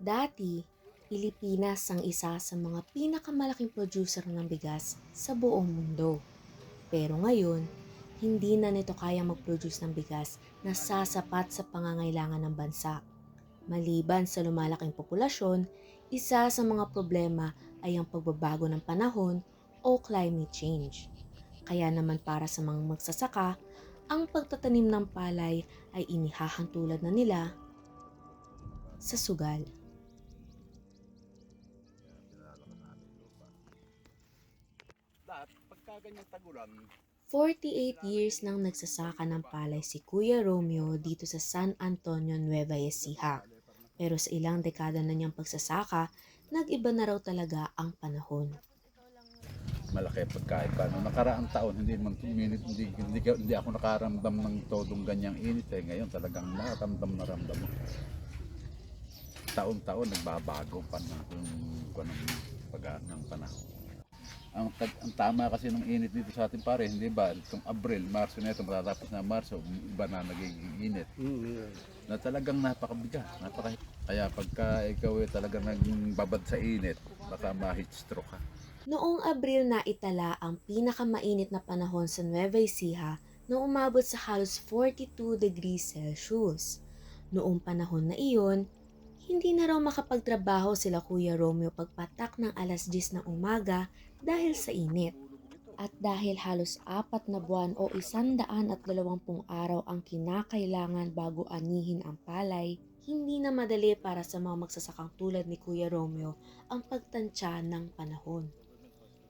Dati, Pilipinas ang isa sa mga pinakamalaking producer ng bigas sa buong mundo. Pero ngayon, hindi na nito kayang mag-produce ng bigas na sasapat sa pangangailangan ng bansa. Maliban sa lumalaking populasyon, isa sa mga problema ay ang pagbabago ng panahon o climate change. Kaya naman para sa mga magsasaka, ang pagtatanim ng palay ay inihahantulad na nila sa sugal. Lahat, pagka ganyang tagulan, 48 years nang nagsasaka ng palay si Kuya Romeo dito sa San Antonio, Nueva Ecija. Pero sa ilang dekada na niyang pagsasaka, nag-iba na raw talaga ang panahon. malaki pagkain ka. Noong nakaraang taon, hindi man minute, hindi, hindi, hindi ako nakaramdam ng todong ganyang init eh. Ngayon talagang nakaramdam na ramdam. Taon-taon nagbabago pa yung kung ng pag ng panahon. Ang, tag, ang tama kasi ng init dito sa atin pare, hindi ba? Itong Abril, Marso na ito, matatapos na Marso, iba na nagiging init. Na talagang napakabigat, napaka Kaya pagka ikaw ay talagang nagbabad sa init, baka ma-heat stroke ka. Noong Abril na itala ang pinakamainit na panahon sa Nueva Ecija na umabot sa halos 42 degrees Celsius. Noong panahon na iyon, hindi na raw makapagtrabaho sila Kuya Romeo pagpatak ng alas 10 ng umaga dahil sa init. At dahil halos apat na buwan o isandaan at dalawampung araw ang kinakailangan bago anihin ang palay, hindi na madali para sa mga magsasakang tulad ni Kuya Romeo ang pagtansya ng panahon.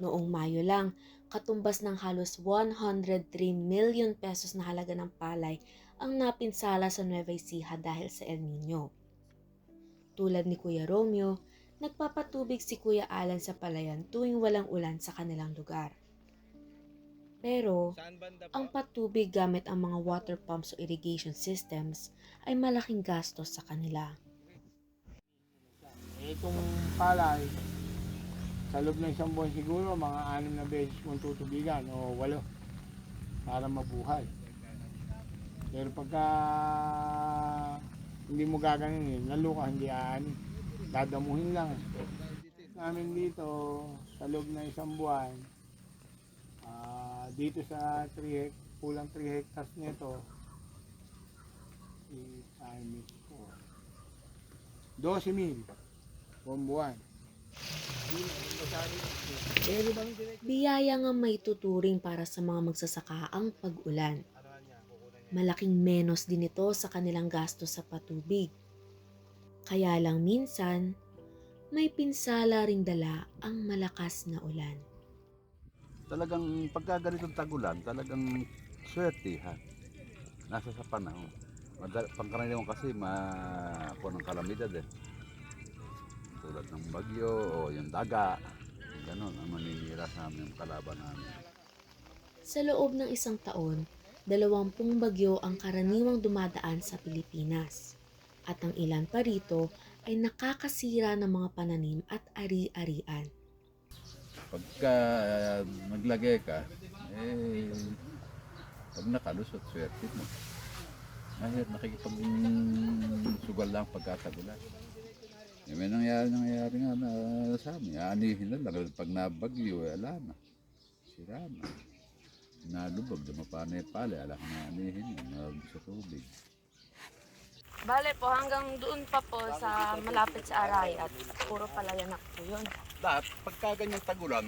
Noong Mayo lang, katumbas ng halos 103 million pesos na halaga ng palay ang napinsala sa Nueva Ecija dahil sa El Nino. Tulad ni Kuya Romeo, nagpapatubig si Kuya Alan sa palayan tuwing walang ulan sa kanilang lugar. Pero, ang patubig gamit ang mga water pumps o irrigation systems ay malaking gastos sa kanila. Eh, itong palay, sa loob ng isang buwan siguro, mga anim na beses mong tutubigan o walo para mabuhay. Pero pagka hindi mo gaganin, lalo ka hindi aanin. Dadamuhin lang. Namin dito, sa loob ng isang buwan, ah, dito sa 3 hect, kulang 3 hectares nito, i times 4. 12 mil. Buong buwan. Biyaya nga may tuturing para sa mga magsasaka ang pag-ulan. Malaking menos din ito sa kanilang gastos sa patubig. Kaya lang minsan, may pinsala ring dala ang malakas na ulan. talagang pagka ganitong tagulan, talagang swerte ha. Nasa sa panahon. Madal- Pangkaraniwan kasi makuha ng kalamidad eh. Tulad ng bagyo o yung daga. Ganon ang maninira sa amin yung kalaban namin. Sa loob ng isang taon, dalawampung bagyo ang karaniwang dumadaan sa Pilipinas. At ang ilan pa rito ay nakakasira ng mga pananim at ari-arian. Pagka uh, naglagay ka, eh, pag nakalusot, swerte mo. Mahirap nakikipag sugal lang pagkatagulan. Eh, may nangyari, nangyari nga na sa amin. Aanihin na lang. Pag nabagyo, eh, ala na. Sira na. Nalubog, dumapa na yung pala. Ala ka na anihin yun. Nalubog sa tubig. Bale po, hanggang doon pa po sa malapit sa Arayat. Puro palayan na po yun. Lahat, pagka ganyang tagulan,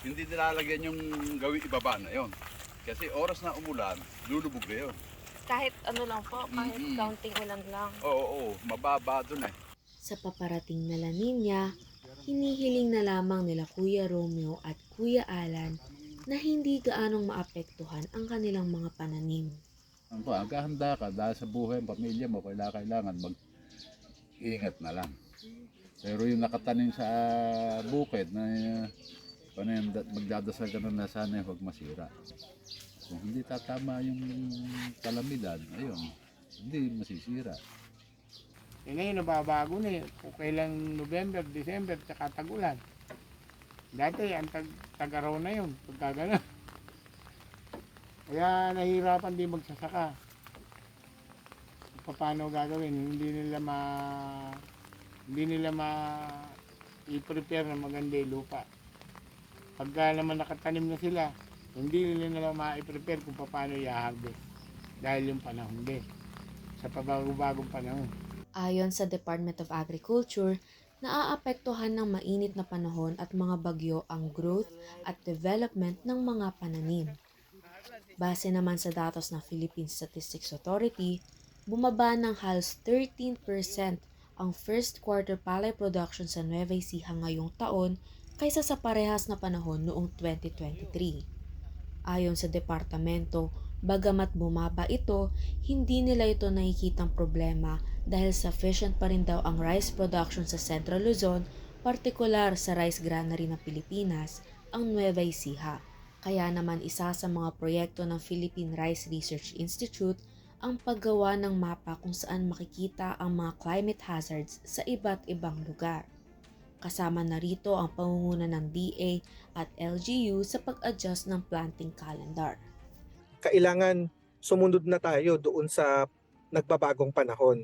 hindi nilalagyan yung gawin ibaba na yon. Kasi oras na umulan, lulubog na yun. Kahit ano lang po, kahit Mm-mm. counting ulan lang. Oo, oo, mababa dun eh. Sa paparating na La Nina, hinihiling na lamang nila Kuya Romeo at Kuya Alan na hindi gaanong maapektuhan ang kanilang mga pananim. Ang pa, handa ka dahil sa buhay ng pamilya mo, kailangan, kailangan mag-ingat na lang. Pero yung nakatanim sa bukid na paano yan, da- magdadasal ka na na sana huwag masira. Kung hindi tatama yung kalamidad, ayun, hindi masisira. Eh ngayon nababago na eh. Kung kailan November, December, tsaka tag-ulan. Dati, ang tag tag-araw na yun. Pagka gano'n. Kaya nahihirapan din magsasaka. Paano gagawin? Hindi nila ma Hindi nila ma i-prepare na maganda yung lupa. Pagka naman nakatanim na sila, hindi nila nila ma-prepare kung paano i-harvest. Dahil yung panahon din. Sa pabago-bagong panahon. Ayon sa Department of Agriculture, naaapektuhan ng mainit na panahon at mga bagyo ang growth at development ng mga pananim. Base naman sa datos ng Philippine Statistics Authority, bumaba ng halos 13% ang first quarter palay production sa Nueva Ecija ngayong taon kaysa sa parehas na panahon noong 2023. Ayon sa departamento, bagamat bumaba ito, hindi nila ito nakikitang problema dahil sufficient pa rin daw ang rice production sa Central Luzon, partikular sa rice granary ng Pilipinas, ang Nueva Ecija. Kaya naman isa sa mga proyekto ng Philippine Rice Research Institute ang paggawa ng mapa kung saan makikita ang mga climate hazards sa iba't ibang lugar. Kasama na rito ang pangunguna ng DA at LGU sa pag-adjust ng planting calendar. kailangan sumunod na tayo doon sa nagbabagong panahon.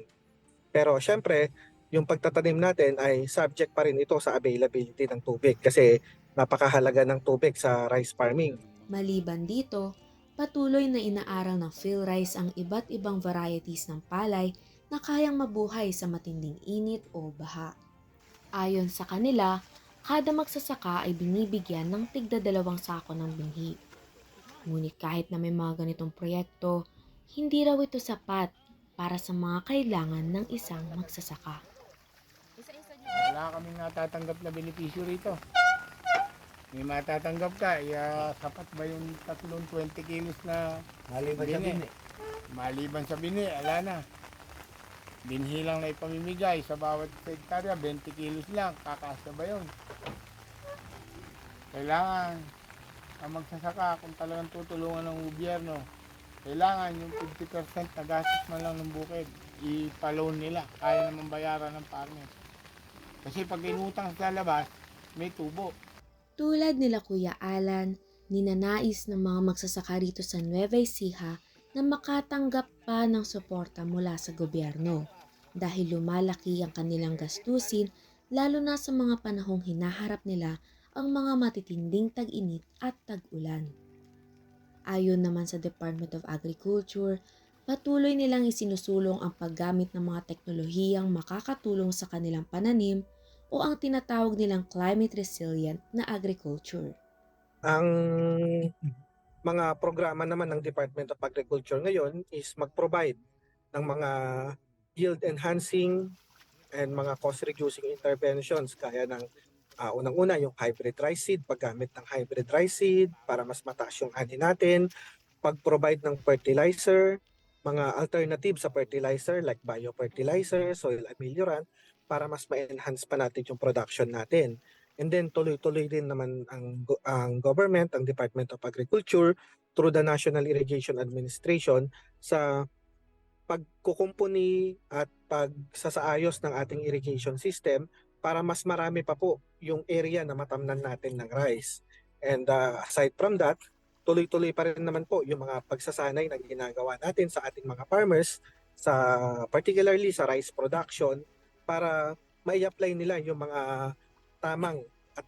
Pero syempre, yung pagtatanim natin ay subject pa rin ito sa availability ng tubig kasi napakahalaga ng tubig sa rice farming. Maliban dito, patuloy na inaaral ng PhilRice ang iba't ibang varieties ng palay na kayang mabuhay sa matinding init o baha. Ayon sa kanila, kada magsasaka ay binibigyan ng tigda dalawang sako ng binhi. Ngunit kahit na may mga ganitong proyekto, hindi raw ito sapat para sa mga kailangan ng isang magsasaka. Wala kaming natatanggap na benepisyo rito. May matatanggap ka, iya, sapat ba yung tatlong 20 kilos na Maliban sa bini. Maliban sa bini, ala na. Binhi lang na ipamimigay sa bawat hektarya, 20 kilos lang, kakasya ba yun? Kailangan ang magsasaka kung talagang tutulungan ng gobyerno, kailangan yung 50% na gastos man lang ng bukid, ipaloan nila, kaya naman bayaran ng farmer. Kasi pag inutang sa labas, may tubo. Tulad nila Kuya Alan, ninanais ng mga magsasaka rito sa Nueva Ecija na makatanggap pa ng suporta mula sa gobyerno dahil lumalaki ang kanilang gastusin lalo na sa mga panahong hinaharap nila ang mga matitinding tag-init at tag-ulan. Ayon naman sa Department of Agriculture, patuloy nilang isinusulong ang paggamit ng mga teknolohiyang makakatulong sa kanilang pananim o ang tinatawag nilang climate resilient na agriculture. Ang mga programa naman ng Department of Agriculture ngayon is mag-provide ng mga yield enhancing and mga cost reducing interventions kaya ng ah, unang-una yung hybrid rice seed, paggamit ng hybrid rice seed para mas mataas yung ani natin, pag-provide ng fertilizer, mga alternative sa fertilizer like biofertilizer, soil ameliorant para mas ma-enhance pa natin yung production natin. And then tuloy-tuloy din naman ang ang government, ang Department of Agriculture through the National Irrigation Administration sa pagkukumpuni at pagsasaayos ng ating irrigation system para mas marami pa po yung area na matamnan natin ng rice. And uh, aside from that, tuloy-tuloy pa rin naman po yung mga pagsasanay na ginagawa natin sa ating mga farmers sa particularly sa rice production para mai-apply nila yung mga tamang at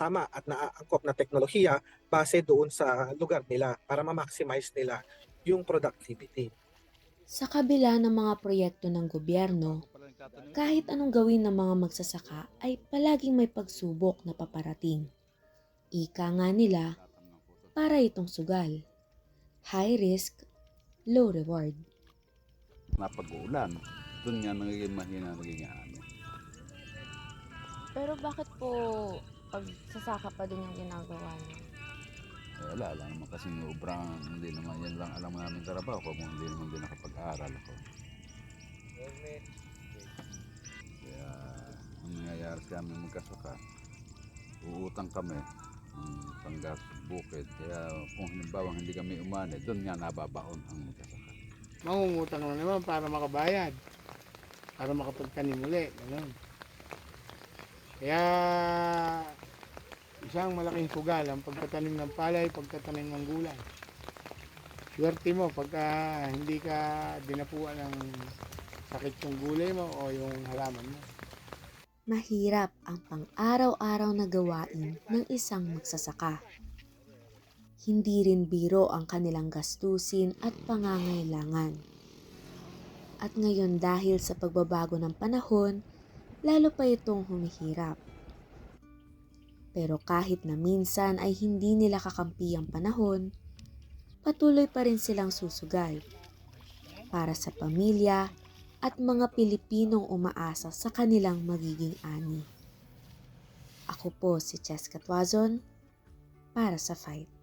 tama at naaangkop na teknolohiya base doon sa lugar nila para ma-maximize nila yung productivity. Sa kabila ng mga proyekto ng gobyerno, kahit anong gawin ng mga magsasaka ay palaging may pagsubok na paparating. Ika nga nila, para itong sugal. High risk, low reward. Napag-uulan, doon nga nagiging mahina nagiging ano. Pero bakit po pag sasaka pa din yung ginagawa niyo? Eh, wala lang naman kasi sobrang hindi naman yan lang alam namin trabaho ko kung hindi naman din nakapag-aral ako. Ang nangyayari sa amin magkasaka, uutang kami ng panggas bukid. Kaya kung halimbawa hindi kami umani, doon nga nababaon ang magkasaka. Mangungutang na naman para makabayad. Para makapagtanim uli. Ganun. Kaya isang malaking sugal ang pagtatanim ng palay, pagtatanim ng gulay. Swerte mo pagka hindi ka dinapuan ng sakit yung gulay mo o yung halaman mo. Mahirap ang pang-araw-araw na gawain ng isang magsasaka. Hindi rin biro ang kanilang gastusin at pangangailangan. At ngayon dahil sa pagbabago ng panahon, lalo pa itong humihirap. Pero kahit na minsan ay hindi nila kakampi ang panahon, patuloy pa rin silang susugal para sa pamilya at mga Pilipinong umaasa sa kanilang magiging ani. Ako po si Cheska Tuazon para sa Fight.